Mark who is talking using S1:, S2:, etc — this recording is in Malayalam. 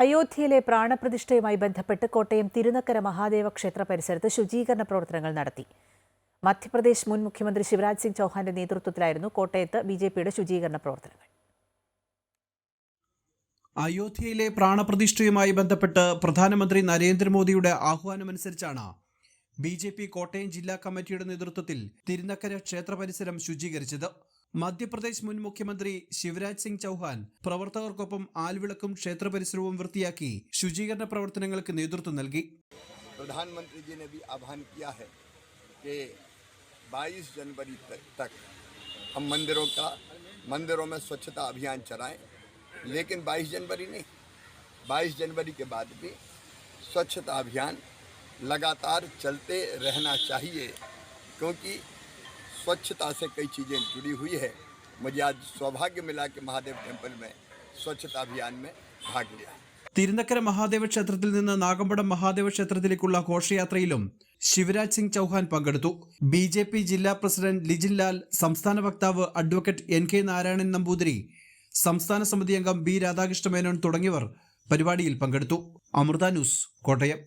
S1: അയോധ്യയിലെ പ്രാണപ്രതിഷ്ഠയുമായി ബന്ധപ്പെട്ട് കോട്ടയം തിരുനക്കര മഹാദേവ ക്ഷേത്ര പരിസരത്ത് ശുചീകരണ പ്രവർത്തനങ്ങൾ നടത്തി. മധ്യപ്രദേശ് മുൻ മുഖ്യമന്ത്രി ശിവരാജ് സിംഗ് ചൌഹാന്റെ നേതൃത്വത്തിലായിരുന്നു കോട്ടയത്ത് ബി ജെ പിയുടെ ശുചീകരണ പ്രവർത്തനങ്ങൾ.
S2: അയോധ്യയിലെ പ്രാണപ്രതിഷ്ഠയുമായി ബന്ധപ്പെട്ട് പ്രധാനമന്ത്രി നരേന്ദ്രമോദിയുടെ ആഹ്വാനമനുസരിച്ചാണ് ബി ജെ പി കോട്ടയം ജില്ലാ കമ്മിറ്റിയുടെ നേതൃത്വത്തിൽ തിരുനക്കര ക്ഷേത്ര പരിസരം ശുചീകരിച്ചത്. മധ്യപ്രദേശ് മുൻ മുഖ്യമന്ത്രി ശിവരാജ് സിംഗ് ചൌഹാൻ പ്രവർത്തകർക്കൊപ്പം ആൽവിളക്കും ക്ഷേത്ര പരിസരവും വൃത്തിയാക്കി ശുചീകരണ പ്രവർത്തനങ്ങൾക്ക് നേതൃത്വം നൽകി
S3: प्रधानमंत्री जी ने भी आह्वान किया है कि 22 जनवरी तक- तक हम मंदिरों का मंदिरों में स्वच्छता अभियान चलाएं लेकिन 22 जनवरी नहीं 22 जनवरी के बाद भी स्वच्छता अभियान लगातार चलते रहना चाहिए क्योंकि स्वच्छता से कई चीज़ें जुड़ी हुई है मुझे आज सौभाग्य मिला कि महादेव टेम्पल में स्वच्छता अभियान में भाग लिया
S2: തിരുനക്കര മഹാദേവ ക്ഷേത്രത്തിൽ നിന്ന് നാഗമ്പടം മഹാദേവ ക്ഷേത്രത്തിലേക്കുള്ള ഘോഷയാത്രയിലും ശിവരാജ് സിംഗ് ചൌഹാൻ പങ്കെടുത്തു ബി ജെ പി ജില്ലാ പ്രസിഡന്റ് ലിജിൻ ലാൽ സംസ്ഥാന വക്താവ് advocate N K Narayanan Namboothiri സംസ്ഥാന സമിതി അംഗം ബി രാധാകൃഷ്ണ മേനോൻ തുടങ്ങിയവർ പരിപാടിയിൽ പങ്കെടുത്തു അമൃത ന്യൂസ് കോട്ടയം